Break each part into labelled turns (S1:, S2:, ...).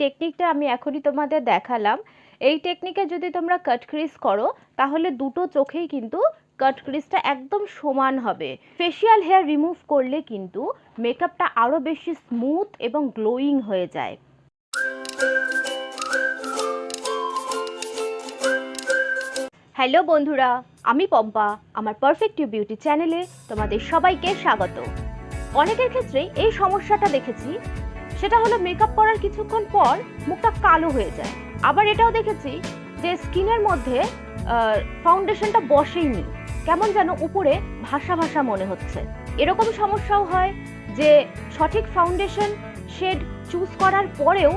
S1: টেকনিকটা আমি এখনই তোমাদের দেখালাম। এই টেকনিকে যদি তোমরা কাট ক্রিজ করো, তাহলে দুটো চোখেই কিন্তু কাট ক্রিজটা একদম সমান হবে। ফেশিয়াল হেয়ার রিমুভ করলে কিন্তু মেকআপটা আরও বেশি স্মুথ এবং গ্লোয়িং হয়ে যায়। হ্যালো বন্ধুরা, আমি পম্পা, আমার পারফেক্ট ইউ বিউটি চ্যানেলে তোমাদের সবাইকে স্বাগত। অনেকের ক্ষেত্রেই এই সমস্যাটা দেখেছি সেটা হলো মেকআপ করার কিছুক্ষণ পর মুখটা কালো হয়ে যায়। আবার এটাও দেখেছি যে স্কিনের মধ্যে ফাউন্ডেশনটা বসেইনি। কেমন যেন উপরে ভাসা ভাসা মনে হচ্ছে। এরকম সমস্যাও হয় যে সঠিক ফাউন্ডেশন শেড চুজ করার পরেও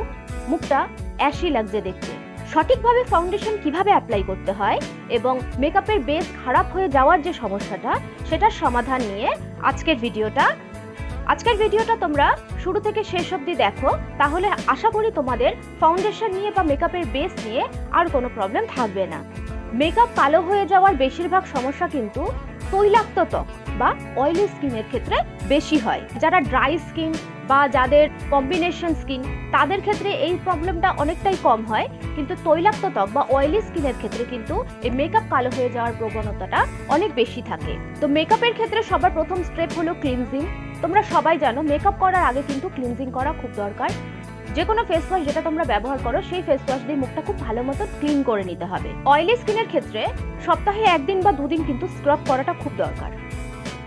S1: মুখটা অ্যাশি লাগছে দেখতে। সঠিকভাবে ফাউন্ডেশন কীভাবে অ্যাপ্লাই করতে হয় এবং মেকআপের বেস খারাপ হয়ে যাওয়ার যে সমস্যাটা, সেটার সমাধান নিয়ে আজকের ভিডিওটা আজকের ভিডিওটা তোমরা শুরু থেকে শেষ অবধি দেখো, তাহলে আশা করি তোমাদের ফাউন্ডেশন নিয়ে বা মেকআপের বেস নিয়ে আর কোনো প্রবলেম থাকবে না। মেকআপ কালো হয়ে যাওয়ার বেশিরভাগ সমস্যা কিন্তু তৈলাক্ত ত্বক বা অয়েলি স্কিনের ক্ষেত্রে বেশি হয়। যারা ড্রাই স্কিন বা যাদের কম্বিনেশন স্কিন তাদের ক্ষেত্রে এই প্রবলেমটা অনেকটাই কম হয়। কিন্তু তৈলাক্ত ত্বক বা অয়েলি স্কিনের ক্ষেত্রে কিন্তু এই মেকআপ কালো হয়ে যাওয়ার প্রবণতাটা অনেক বেশি থাকে। তো মেকআপের ক্ষেত্রে সবার প্রথম স্টেপ হলো ক্লিনজিং তোমরা সবাই জানো মেকআপ করার আগে কিন্তু ক্লিনজিং করা খুব দরকার। যে কোনো ফেস ওয়াশ যেটা তোমরা ব্যবহার করো, সেই ফেস ওয়াশ দিয়ে মুখটা খুব ভালো মতো ক্লিন করে নিতে হবে। অয়েলি স্কিনের ক্ষেত্রে সপ্তাহে একদিন বা দুদিন কিন্তু স্ক্রাব করাটা খুব দরকার।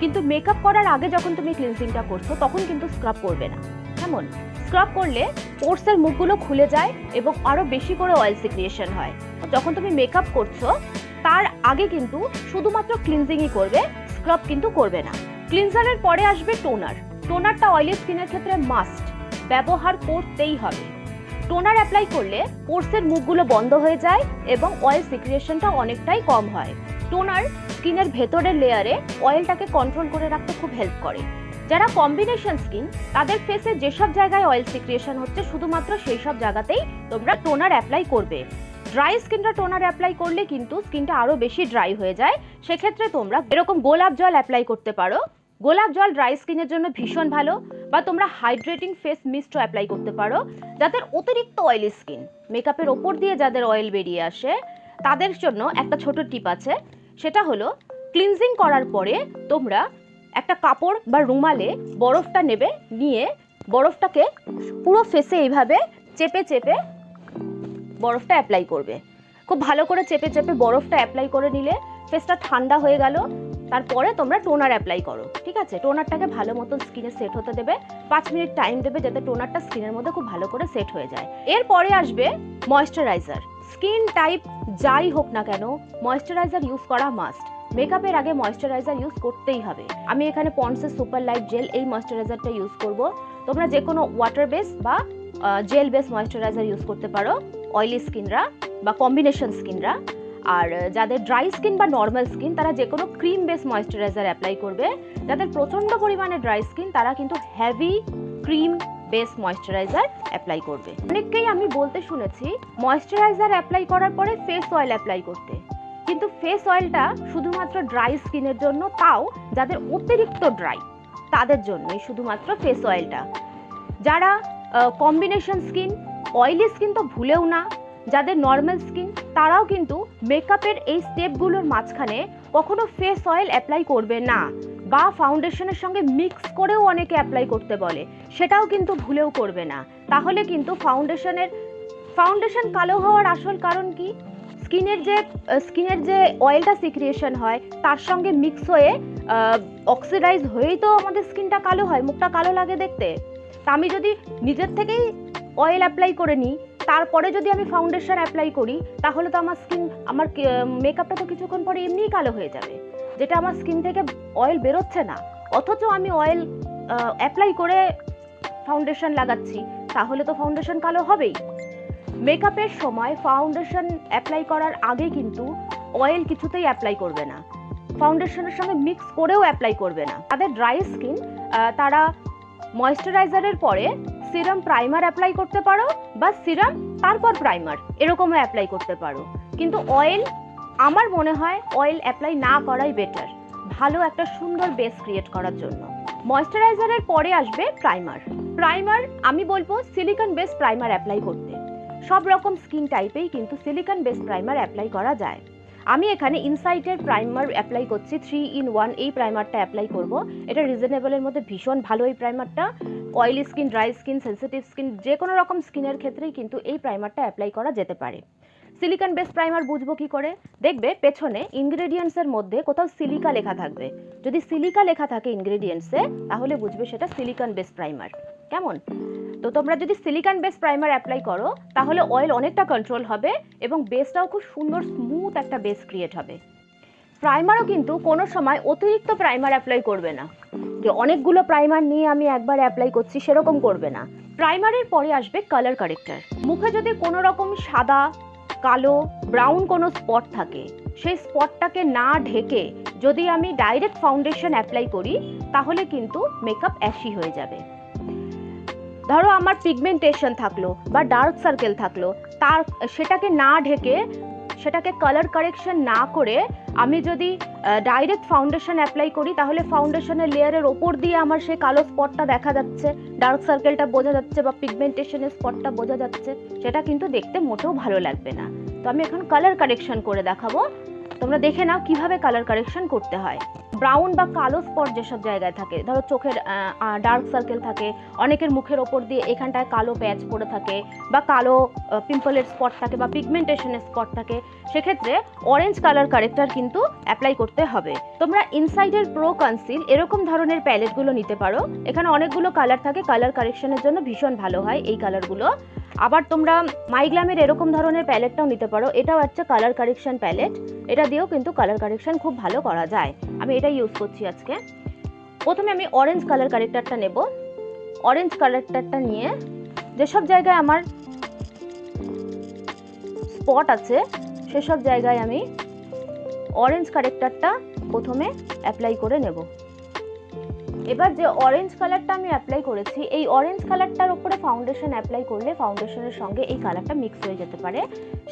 S1: কিন্তু মেকআপ করার আগে যখন তুমি ক্লিনজিংটা করছ, তখন কিন্তু স্ক্রাব করবে না। কেমন? স্ক্রাব করলে পোর্সের মুখগুলো খুলে যায় এবং আরও বেশি করে অয়েল সিক্রিয়েশন হয়। যখন তুমি মেকআপ করছ, তার আগে কিন্তু শুধুমাত্র ক্লিনজিংই করবে স্ক্রাব কিন্তু করবে না। ক্লিনজারের পরে আসবে টোনার। টোনারটা অয়েলি স্কিনের ক্ষেত্রে মাস্ট ব্যবহার করতেই হবে। টোনার অ্যাপ্লাই করলে পোর্সের মুখগুলো বন্ধ হয়ে যায় এবং অয়েল সিক্রিয়েশনটা অনেকটাই কম হয়। টোনার স্কিনের ভেতরের লেয়ারে অয়েলটাকে কন্ট্রোল করে রাখতে খুব হেল্প করে। যারা কম্বিনেশন স্কিন তাদের ফেসে যেসব জায়গায় অয়েল সিক্রিয়েশন হচ্ছে, শুধুমাত্র সেই সব জায়গাতেই তোমরা টোনার অ্যাপ্লাই করবে। ড্রাই স্কিনটা টোনার অ্যাপ্লাই করলে কিন্তু স্কিনটা আরও বেশি ড্রাই হয়ে যায়। সেক্ষেত্রে তোমরা এরকম গোলাপ জল অ্যাপ্লাই করতে পারো। গোলাপ জল ড্রাই স্কিনের জন্য ভীষণ ভালো, বা তোমরা হাইড্রেটিং ফেস মিস্টও অ্যাপ্লাই করতে পারো, যাদের অতিরিক্ত অয়েলি স্কিন মেকআপের ওপর দিয়ে যাদের অয়েল বেরিয়ে আসে, তাদের জন্য একটা ছোট টিপ আছে, সেটা হলো ক্লিনজিং করার পরে তোমরা একটা কাপড় বা রুমালে বরফটা নেবে, নিয়ে বরফটাকে পুরো ফেসে এইভাবে চেপে চেপে বরফটা অ্যাপ্লাই করবে। খুব ভালো করে চেপে চেপে বরফটা অ্যাপ্লাই করে নিলে ফেসটা ঠান্ডা হয়ে গেল তারপরে তোমরা টোনার অ্যাপ্লাই করো, ঠিক আছে? টোনারটাকে ভালো মতন স্কিনে সেট হতে দেবে। পাঁচ মিনিট টাইম দেবে যাতে টোনারটা স্কিনের মধ্যে খুব ভালো করে সেট হয়ে যায়। এরপরে আসবে ময়শ্চারাইজার স্কিন টাইপ যাই হোক না কেন ময়শ্চারাইজার ইউজ করা মাস্ট মেকআপের আগে ময়শ্চারাইজার ইউজ করতেই হবে। আমি এখানে পন্সের সুপার লাইট জেল এই ময়শ্চারাইজারটা ইউজ করব। তোমরা যে কোনো ওয়াটার বেস বা জেল বেস ময়শ্চারাইজার ইউজ করতে পারো। অয়েলি স্কিনরা বা কম্বিনেশন স্কিনরা আর যাদের ড্রাই স্কিন বা নর্মাল স্কিন তারা যে কোনো ক্রিম বেস ময়শ্চারাইজার অ্যাপ্লাই করবে, যাদের প্রচণ্ড পরিমাণে ড্রাই স্কিন তারা কিন্তু heavy cream base moisturiser apply করবে। অনেককেই আমি বলতে শুনেছি ময়শ্চারাইজার অ্যাপ্লাই করার পরে ফেস অয়েল অ্যাপ্লাই করতে। কিন্তু ফেস অয়েলটা শুধুমাত্র ড্রাই স্কিনের জন্য, তাও যাদের অতিরিক্ত ড্রাই তাদের জন্যই শুধুমাত্র ফেস অয়েলটা যারা কম্বিনেশন স্কিন অয়েলি স্কিন তো ভুলেও না যাদের নর্মাল স্কিন তারাও কিন্তু মেকআপের এই স্টেপগুলোর মাঝখানে কখনো ফেস অয়েল অ্যাপ্লাই করবে না বা ফাউন্ডেশনের সঙ্গে মিক্স করেও অনেকে অ্যাপ্লাই করতে বলে। সেটাও কিন্তু ভুলেও করবে না। তাহলে কিন্তু ফাউন্ডেশনের ফাউন্ডেশন কালো হওয়ার আসল কারণ কি? স্কিনের যে স্কিনের যে অয়েলটা সিক্রিয়েশন হয়, তার সঙ্গে মিক্স হয়ে অক্সিডাইজ হয়েই তো আমাদের স্কিনটা কালো হয়, মুখটা কালো লাগে দেখতে। তা আমি যদি নিজের থেকেই অয়েল অ্যাপ্লাই করে নিই তারপরে যদি আমি ফাউন্ডেশন অ্যাপ্লাই করি, তাহলে তো আমার স্কিন আমার মেকআপটা তো কিছুক্ষণ পরে এমনিই কালো হয়ে যাবে। যেটা আমার স্কিন থেকে অয়েল বেরোচ্ছে না। অথচ আমি অয়েল অ্যাপ্লাই করে ফাউন্ডেশন লাগাচ্ছি, তাহলে তো ফাউন্ডেশন কালো হবেই। মেকআপের সময় ফাউন্ডেশন অ্যাপ্লাই করার আগে কিন্তু অয়েল কিছুতেই অ্যাপ্লাই করবে না। ফাউন্ডেশনের সঙ্গে মিক্স করেও অ্যাপ্লাই করবে না। তাদের ড্রাই স্কিন তারা ময়শ্চারাইজারের পরে সিরাম প্রাইমার অ্যাপ্লাই করতে পারো বা সিরাম তারপর প্রাইমার এরকমও অ্যাপ্লাই করতে পারো। কিন্তু অয়েল আমার মনে হয় অয়েল অ্যাপ্লাই না করাই বেটার ভালো একটা সুন্দর বেস ক্রিয়েট করার জন্য। ময়শ্চারাইজারের পরে আসবে প্রাইমার প্রাইমার আমি বলব সিলিকন বেস প্রাইমার অ্যাপ্লাই করতে। সব রকম স্কিন টাইপেই কিন্তু সিলিকন বেস প্রাইমার অ্যাপ্লাই করা যায়। আমি এখানে ইনসাইটের প্রাইমার অ্যাপ্লাই করছি থ্রি ইন ওয়ান এই প্রাইমারটা অ্যাপ্লাই করব। এটা রিজনেবলের মধ্যে ভীষণ ভালো এই প্রাইমারটা oily skin dry skin sensitive skin যে কোনো রকম স্কিনের ক্ষেত্রেই কিন্তু এই প্রাইমারটা অ্যাপ্লাই করা যেতে পারে। সিলিকন বেস প্রাইমার বুঝব কি করে? দেখবে পেছনে ইনগ্রেডিয়েন্টসের মধ্যে কোথাও সিলিকা লেখা থাকবে। যদি সিলিকা লেখা থাকে ইনগ্রেডিয়েন্টসে তাহলে বুঝবে সেটা সিলিকন বেস প্রাইমার কেমন? তো তোমরা যদি সিলিকন বেস প্রাইমার অ্যাপ্লাই করো, তাহলে অয়েল অনেকটা কন্ট্রোল হবে এবং বেসটাও খুব সুন্দর স্মুথ একটা বেস ক্রিয়েট হবে। প্রাইমারও কিন্তু কোনো সময় অতিরিক্ত প্রাইমার অ্যাপ্লাই করবে না। যে অনেকগুলো প্রাইমার নিয়ে আমি একবার অ্যাপ্লাই করছি, সেরকম করবে না। প্রাইমারের পরে আসবে কালার কারেক্টার মুখে যদি কোনো রকম সাদা, কালো ব্রাউন কোনো স্পট থাকে, সেই স্পটটাকে না ঢেকে যদি আমি ডাইরেক্ট ফাউন্ডেশন অ্যাপ্লাই করি, তাহলে কিন্তু মেকআপ অ্যাশি হয়ে যাবে। ধরো আমার পিগমেন্টেশন থাকল বা ডার্ক সার্কেল থাকল, তার, সেটাকে না ঢেকে সেটাকে কালার কারেকশন না করে আমি যদি ডাইরেক্ট ফাউন্ডেশন অ্যাপ্লাই করি, তাহলে ফাউন্ডেশনের লেয়ারের ওপর দিয়ে আমার সেই কালো স্পটটা দেখা যাচ্ছে। ডার্ক সার্কেলটা বোঝা যাচ্ছে বা পিগমেন্টেশনের স্পটটা বোঝা যাচ্ছে। সেটা কিন্তু দেখতে মোটেও ভালো লাগবে না। তো আমি এখন কালার কারেকশন করে দেখাবো। তোমরা দেখে নাও কীভাবে কালার কারেকশন করতে হয়। ব্রাউন বা কালো স্পট যেসব জায়গায় থাকে, ধরো চোখের ডার্ক সার্কেল থাকে, অনেকের মুখের ওপর দিয়ে এখানটায় কালো প্যাচ পড়ে থাকে বা কালো পিম্পলের স্পট থাকে বা পিগমেন্টেশনের স্পট থাকে, সেক্ষেত্রে অরেঞ্জ কালার কারেক্টার কিন্তু অ্যাপ্লাই করতে হবে। তোমরা ইনসাইডের প্রো কনসিল এরকম ধরনের প্যালেটগুলো নিতে পারো। এখানে অনেকগুলো কালার থাকে কালার কারেকশনের জন্য ভীষণ ভালো হয় এই কালারগুলো আবার তোমরা মাইগ্লামের এরকম ধরনের প্যালেটটাও নিতে পারো। এটাও হচ্ছে কালার কারেকশন প্যালেট এটা দিয়েও কিন্তু কালার কারেকশন খুব ভালো করা যায়। আমি এটা ইউজ করছি আজকে। প্রথমে আমি অরেঞ্জ কালার কারেক্টারটা নেব। অরেঞ্জ কালেক্টারটা নিয়ে যেসব জায়গায় আমার স্পট আছে, সেসব জায়গায় আমি অরেঞ্জ কারেক্টারটা প্রথমে অ্যাপ্লাই করে নেব। এবার যে অরেঞ্জ কালারটা আমি অ্যাপ্লাই করেছি, এই অরেঞ্জ কালারটার উপরে ফাউন্ডেশন অ্যাপ্লাই করলে ফাউন্ডেশনের সঙ্গে এই কালারটা মিক্স হয়ে যেতে পারে।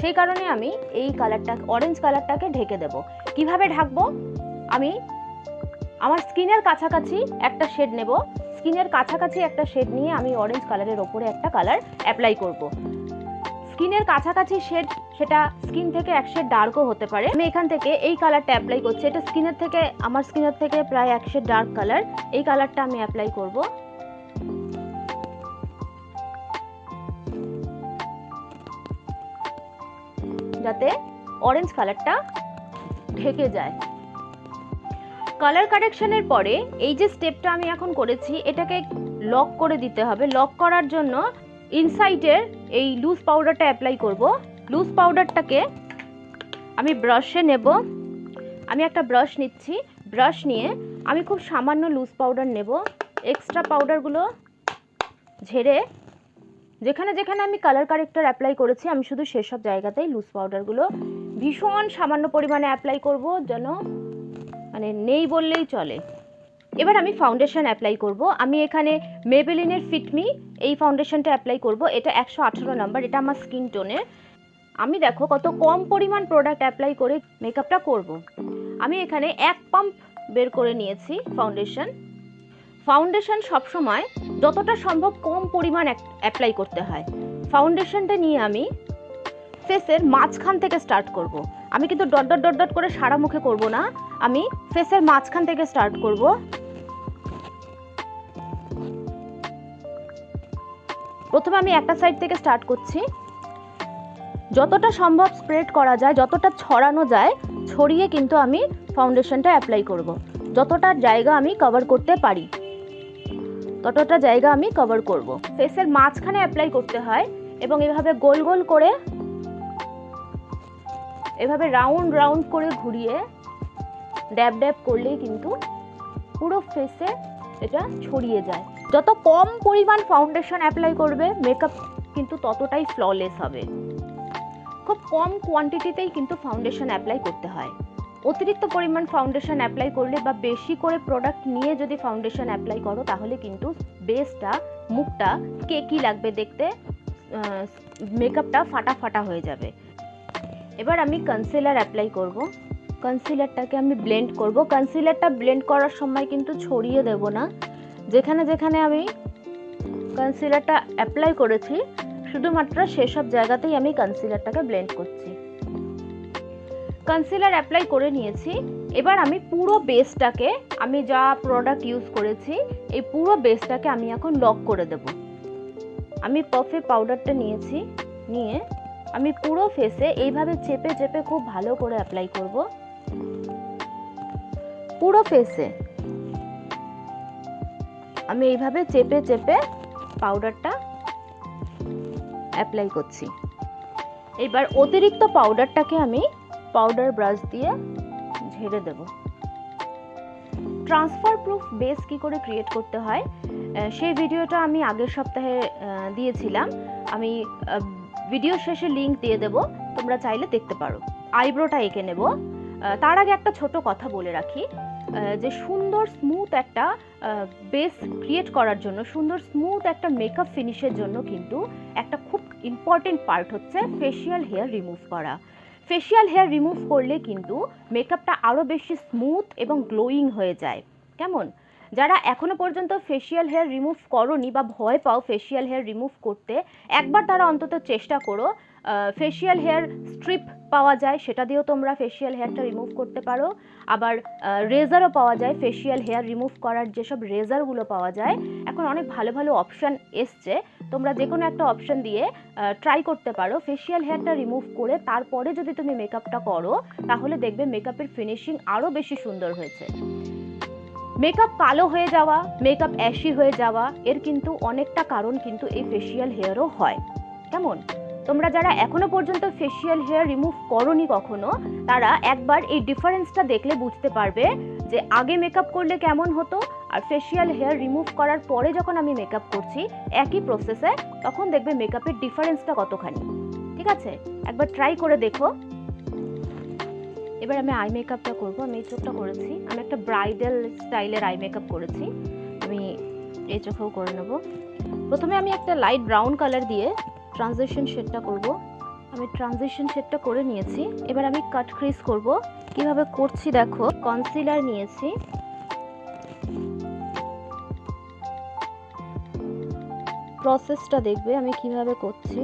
S1: সেই কারণে আমি এই কালারটা অরেঞ্জ কালারটাকে ঢেকে দেব। কীভাবে ঢাকবো? আমি আমার স্কিনের কাছাকাছি একটা শেড নেব। স্কিনের কাছাকাছি একটা শেড নিয়ে আমি অরেঞ্জ কালারের ওপরে একটা কালার অ্যাপ্লাই করব। স্কিনের কাছাকাছি শেড, সেটা স্কিন থেকে এক শেড ডার্কও হতে পারে। আমি এখান থেকে এই কালারটা অ্যাপ্লাই করছি। এটা স্কিনের থেকে, আমার স্কিনের থেকে প্রায় এক শেড ডার্ক কালার এই কালারটা আমি অ্যাপ্লাই করব। যাতে অরেঞ্জ কালারটা ঢেকে যায়। কালার কারেকশনের পরে এই যে স্টেপটা আমি এখন করেছি, এটাকে লক করে দিতে হবে। লক করার জন্য ইনসাইটের এই লুজ পাউডারটা অ্যাপ্লাই করব। লুজ পাউডারটাকে আমি ব্রাশে নেব। আমি একটা ব্রাশ নিচ্ছি। ব্রাশ নিয়ে আমি খুব সামান্য লুজ পাউডার নেব। এক্সট্রা পাউডারগুলো ঝেড়ে যেখানে যেখানে আমি কালার কারেক্টার অ্যাপ্লাই করেছি, আমি শুধু সেসব জায়গাতেই লুজ পাউডারগুলো ভীষণ সামান্য পরিমাণে অ্যাপ্লাই করব যেন মানে নেই বললেই চলে। এবার আমি ফাউন্ডেশন অ্যাপ্লাই করব। আমি এখানে মেবেলিনের ফিটমি এই ফাউন্ডেশনটা অ্যাপ্লাই করব। এটা একশো আঠেরো নাম্বার এটা আমার স্কিন টোনের আমি দেখো কত কম পরিমাণ প্রোডাক্ট অ্যাপ্লাই করে মেকআপটা করব। আমি এখানে এক পাম্প বের করে নিয়েছি ফাউন্ডেশন ফাউন্ডেশন সবসময় যতটা সম্ভব কম পরিমাণ অ্যাপ্লাই করতে হয়। ফাউন্ডেশনটা নিয়ে আমি ফেসের মাঝখান থেকে স্টার্ট করব। আমি কিন্তু ডট ডট ডট ডট করে সারা মুখে করব না। আমি ফেসের মাঝখান থেকে স্টার্ট করব। প্রথমে আমি একটা সাইড থেকে স্টার্ট করছি যতটা সম্ভব স্প্রেড করা যায়, যতটা ছড়ানো যায়, ছড়িয়ে কিন্তু আমি ফাউন্ডেশনটা অ্যাপ্লাই করব। যতটা জায়গা আমি কভার করতে পারি, ততটা জায়গা আমি কভার করব। ফেসের মাঝখানে অ্যাপ্লাই করতে হয় এবং এভাবে গোল গোল করে, এভাবে রাউন্ড রাউন্ড করে ঘুরিয়ে ড্যাব ড্যাব করলেই কিন্তু পুরো ফেসে এটা ছড়িয়ে যায় যত কম পরিমাণ ফাউন্ডেশন অ্যাপ্লাই করবে মেকআপ কিন্তু ততটাই ফ্ললেস হবে। খুব কম কোয়ান্টিটিতেই কিন্তু ফাউন্ডেশন অ্যাপ্লাই করতে হয়। অতিরিক্ত পরিমাণ ফাউন্ডেশন অ্যাপ্লাই করলে বা বেশি করে প্রোডাক্ট নিয়ে যদি ফাউন্ডেশন অ্যাপ্লাই করো, তাহলে কিন্তু বেসটা মুখটা কেকি লাগবে দেখতে মেকআপটা ফাটা ফাটা হয়ে যাবে। এবার আমি কনসিলার অ্যাপ্লাই করব। কনসিলারটাকে আমি ব্লেন্ড করব। কনসিলারটা ব্লেন্ড করার সময় কিন্তু ছড়িয়ে দেব না। যেখানে যেখানে আমি কনসিলারটা অ্যাপ্লাই করেছি, শুধুমাত্র সেসব জায়গাতেই আমি কনসিলারটাকে ব্লেন্ড করছি। কনসিলার অ্যাপ্লাই করে নিয়েছি, এবার আমি পুরো বেসটাকে আমি যা প্রোডাক্ট ইউজ করেছি, এই পুরো বেসটাকে আমি এখন লক করে দেব। আমি পারফে পাউডারটা নিয়েছি, নিয়ে আমি পুরো ফেসে এইভাবে চেপে চেপে খুব ভালো করে অ্যাপ্লাই করব। পুরো ফেসে আমি এইভাবে চেপে চেপে পাউডারটা অ্যাপ্লাই করছি। এবার অতিরিক্ত পাউডারটাকে আমি পাউডার ব্রাশ দিয়ে ঝেড়ে দেব। ট্রান্সফার প্রুফ বেস কি করে ক্রিয়েট করতে হয় সেই ভিডিওটা আমি আগের সপ্তাহে দিয়েছিলাম। আমি ভিডিও শেষে লিংক দিয়ে দেব, তোমরা চাইলে দেখতে পারো। আইব্রোটা এঁকে নেব। তার আগে একটা ছোট কথা বলে রাখি। যে সুন্দর স্মুথ একটা বেস ক্রিয়েট করার জন্য, সুন্দর স্মুথ একটা মেকআপ ফিনিশের জন্য কিন্তু একটা খুব ইম্পর্টেন্ট পার্ট হচ্ছে ফেশিয়াল হেয়ার রিমুভ করা। ফেশিয়াল হেয়ার রিমুভ করলে কিন্তু মেকআপটা আরও বেশি স্মুথ এবং গ্লোয়িং হয়ে যায়। কেমন? যারা এখনও পর্যন্ত ফেশিয়াল হেয়ার রিমুভ করনি বা ভয় পাও ফেশিয়াল হেয়ার রিমুভ করতে, একবার তারা অন্তত চেষ্টা করো ফেশিয়াল হেয়ার স্ট্রিপ পাওয়া যায়, সেটা দিয়েও তোমরা ফেশিয়াল হেয়ারটা রিমুভ করতে পারো। আবার রেজারও পাওয়া যায় ফেশিয়াল হেয়ার রিমুভ করার যেসব রেজারগুলো পাওয়া যায়। এখন অনেক ভালো ভালো অপশান এসছে। তোমরা যে কোনো একটা অপশান দিয়ে ট্রাই করতে পারো। ফেশিয়াল হেয়ারটা রিমুভ করে তারপরে যদি তুমি মেকআপটা করো, তাহলে দেখবে মেকআপের ফিনিশিং আরও বেশি সুন্দর হয়েছে। মেকআপ কালো হয়ে যাওয়া মেকআপ অ্যাশি হয়ে যাওয়া, এর কিন্তু অনেকটা কারণ কিন্তু এই ফেশিয়াল হেয়ারও হয়। কেমন? তোমরা যারা এখনও পর্যন্ত ফেশিয়াল হেয়ার রিমুভ করনি কখনো, তারা একবার এই ডিফারেন্সটা দেখলে বুঝতে পারবে যে আগে মেকআপ করলে কেমন হতো আর ফেশিয়াল হেয়ার রিমুভ করার পরে যখন আমি মেকআপ করছি, একই প্রসেসে তখন দেখবে মেকআপের ডিফারেন্সটা কতখানি। ঠিক আছে? একবার ট্রাই করে দেখো। এবার আমি আই মেকআপটা করব। আমি এই চোখটা করেছি। আমি একটা ব্রাইডাল স্টাইলের আই মেকআপ করেছি। আমি এই চোখেও করে নেব। প্রথমে আমি একটা লাইট ব্রাউন কালার দিয়ে ট্রানজিশন শেডটা করব। আমি ট্রানজিশন শেডটা করে নিয়েছি। এবার আমি কাট ক্রিজ করব। কীভাবে করছি দেখো কনসিলার নিয়েছি। প্রসেসটা দেখবে আমি কীভাবে করছি।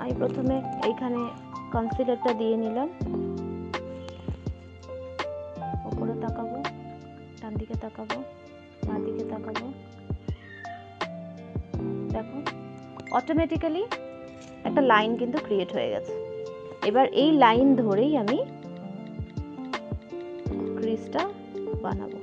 S1: আমি প্রথমে এইখানে কনসিলারটা দিয়ে নিলাম। উপরে তাকাবো ডান দিকে তাকাবো বাঁ দিকে তাকাবো। দেখো। অটোমেটিক্যালি একটা লাইন কিন্তু ক্রিয়েট হয়ে গেছে। এবার এই লাইন ধরেই আমি ক্রিজটা বানাবো।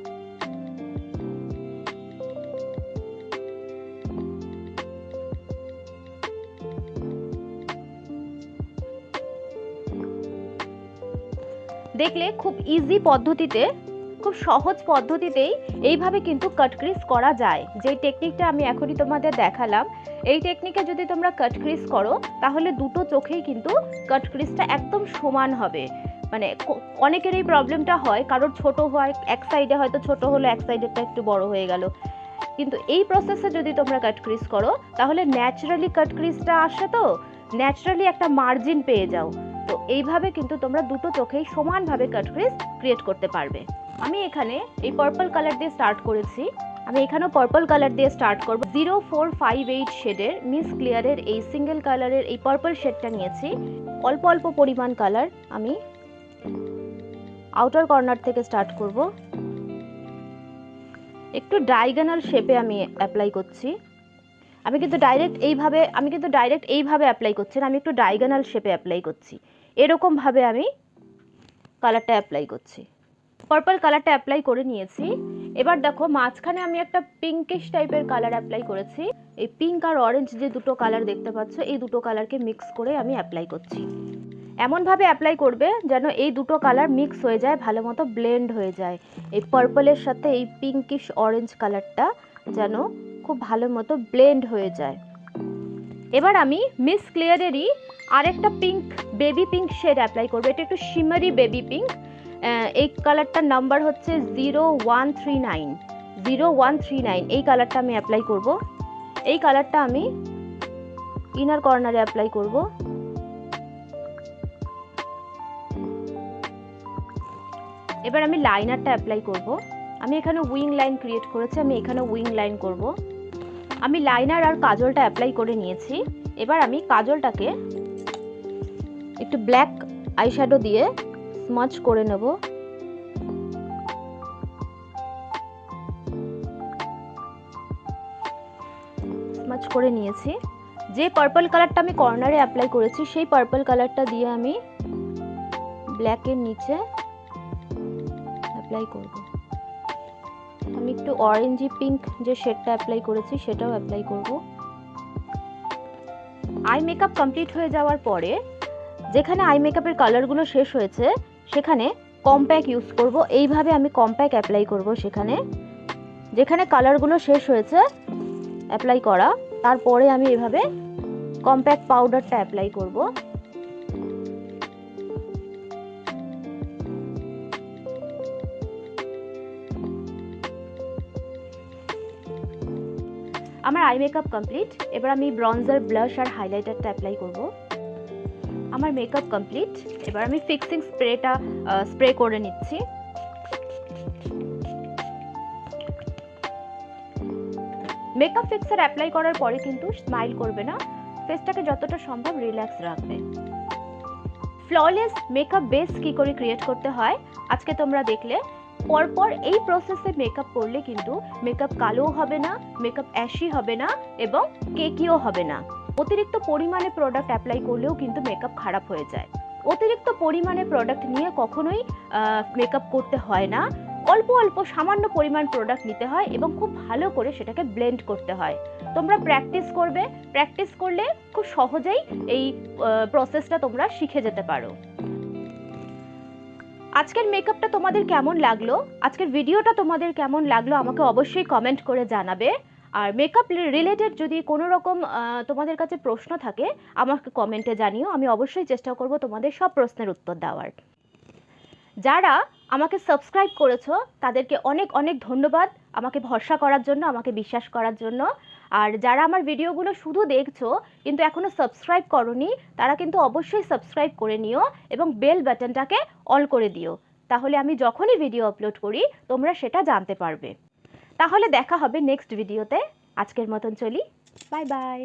S1: দেখলে খুব ইজি পদ্ধতিতে খুব সহজ পদ্ধতিতেই এইভাবে কিন্তু কাট ক্রিজ করা যায়। যে টেকনিকটা আমি এখনই তোমাদের দেখালাম, এই টেকনিকে যদি তোমরা কাট ক্রিজ করো, তাহলে দুটো চোখেই কিন্তু কাট ক্রিজটা একদম সমান হবে। মানে অনেকের এই প্রবলেমটা হয়, কারোর ছোট হয়, এক সাইডে হয়তো ছোট হলো, এক সাইডেরটা একটু বড় হয়ে গেল। কিন্তু এই প্রসেসে যদি তোমরা কাট ক্রিজ করো, তাহলে ন্যাচারালি কাট ক্রিজটা আসে তো? ন্যাচারালি একটা মার্জিন পেয়ে যাও। তো এইভাবে কিন্তু তোমরা দুটো চোখেই সমানভাবে কাট ক্রিজ ক্রিয়েট করতে পারবে। আমি এখানে এই পার্পল কালার দিয়ে স্টার্ট করেছি। আমি এখানেও পার্পল কালার দিয়ে স্টার্ট করব। জিরো ফোর ফাইভ এইট শেডের মিস ক্লিয়ারের এই সিঙ্গেল কালারের এই পার্পল শেডটা নিয়েছি। অল্প অল্প পরিমাণ কালার আমি আউটার কর্নার থেকে স্টার্ট করব। একটু ডায়াগোনাল শেপে আমি অ্যাপ্লাই করছি। আমি কিন্তু ডাইরেক্ট এইভাবে, আমি কিন্তু ডাইরেক্ট এইভাবে অ্যাপ্লাই করছি না, আমি একটু ডায়াগোনাল শেপে অ্যাপ্লাই করছি। এরকমভাবে আমি কালারটা অ্যাপ্লাই করছি। পার্পল কালারটা অ্যাপ্লাই করে নিয়েছি। এবার দেখো, মাঝখানে আমি একটা পিঙ্কিশ টাইপের কালার অ্যাপ্লাই করেছি। এই পিঙ্ক আর অরেঞ্জ যে দুটো কালার দেখতে পাচ্ছ, এই দুটো কালারকে মিক্স করে আমি অ্যাপ্লাই করছি। এমনভাবে অ্যাপ্লাই করবে যেন এই দুটো কালার মিক্স হয়ে যায়, ভালো মতো ব্লেন্ড হয়ে যায়। এই পার্পলের সাথে এই পিঙ্কিশ অরেঞ্জ কালারটা যেন খুব ভালো মতো ব্লেন্ড হয়ে যায়। এবার আমি মিস ক্লিয়ারেরই আরেকটা pink baby pink shade apply করব। এটা একটু শিমারি বেবি পিঙ্ক এই কালারটার নাম্বার হচ্ছে zero one three nine zero one three nine এই কালারটা আমি অ্যাপ্লাই করব। এই কালারটা আমি ইনার কর্নারে অ্যাপ্লাই করব। এবার আমি লাইনারটা অ্যাপ্লাই করব। আমি এখানে উইং লাইন ক্রিয়েট করেছি, আমি এখানে উইং লাইন করব। আমি লাইনার আর কাজলটা অ্যাপ্লাই করে নিয়েছি। এবার আমি কাজলটাকে একটু ব্ল্যাক আইশ্যাডো দিয়ে স্মাচ করে নেব। স্মাচ করে নিয়েছি। যে পার্পল কালারটা আমি কর্নারে অ্যাপ্লাই করেছি, সেই পার্পল কালারটা দিয়ে আমি ব্ল্যাকের নিচে অ্যাপ্লাই করব। আমি একটু অরেঞ্জি পিঙ্ক যে শেডটা অ্যাপ্লাই করেছি, সেটাও অ্যাপ্লাই করব। আই মেকআপ কমপ্লিট হয়ে যাওয়ার পরে, যেখানে আই মেকআপের কালারগুলো শেষ হয়েছে, সেখানে কম্প্যাক ইউজ করব। এইভাবে আমি কম্প্যাক অ্যাপ্লাই করব সেখানে। যেখানে কালারগুলো শেষ হয়েছে অ্যাপ্লাই করা। তারপরে আমি এভাবে কম্প্যাক্ট পাউডারটা অ্যাপ্লাই করব। আমার আই মেকআপ কমপ্লিট এবার আমি ব্রঞ্জার ব্লাশ আর হাইলাইটারটা অ্যাপ্লাই করব। আমার মেকআপ কমপ্লিট এবার আমি ফিক্সিং স্প্রেটা স্প্রে করে নিচ্ছি। মেকআপ ফিক্সার অ্যাপ্লাই করার পরে কিন্তু স্মাইল করবে না। ফেসটাকে যতটা সম্ভব রিল্যাক্স রাখবে। ফ্ললেস মেকআপ বেস কি করে ক্রিয়েট করতে হয়? আজকে তোমরা দেখলে। পরপর এই প্রসেসে মেকআপ করলে কিন্তু মেকআপ কালোও হবে না মেকআপ অ্যাশি হবে না এবং কেকিও হবে না। অতিরিক্ত পরিমাণে প্রোডাক্ট অ্যাপ্লাই করলেও কিন্তু মেকআপ খারাপ হয়ে যায়। অতিরিক্ত পরিমাণে প্রোডাক্ট নিয়ে কখনোই মেকআপ করতে হয় না। অল্প অল্প সামান্য পরিমাণ প্রোডাক্ট নিতে হয় এবং খুব ভালো করে সেটাকে ব্লেন্ড করতে হয়। তোমরা প্র্যাকটিস করবে। প্র্যাকটিস করলে খুব সহজেই এই প্রসেসটা তোমরা শিখে যেতে পারো। আজকের মেকআপটা তোমাদের কেমন লাগল? আজকের ভিডিওটা তোমাদের কেমন লাগল আমাকে অবশ্যই কমেন্ট করে জানাবে। আর মেকআপ রিলেটেড যদি কোনো রকম তোমাদের কাছে প্রশ্ন থাকে, আমাকে কমেন্টে জানিও। আমি অবশ্যই চেষ্টা করব তোমাদের সব প্রশ্নের উত্তর দেওয়ার। যারা আমাকে সাবস্ক্রাইব করেছ, তাদেরকে অনেক অনেক ধন্যবাদ। আমাকে ভরসা করার জন্য, আমাকে বিশ্বাস করার জন্য। আর যারা আমার ভিডিওগুলো শুধু দেখছ, কিন্তু এখনও সাবস্ক্রাইব করনি, তারা কিন্তু অবশ্যই সাবস্ক্রাইব করে নিও এবং বেল বাটনটাকে অল করে দিও। তাহলে আমি যখনই ভিডিও আপলোড করি, তোমরা সেটা জানতে পারবে। তাহলে দেখা হবে নেক্সট ভিডিওতে আজকের মতন চলি। Bye bye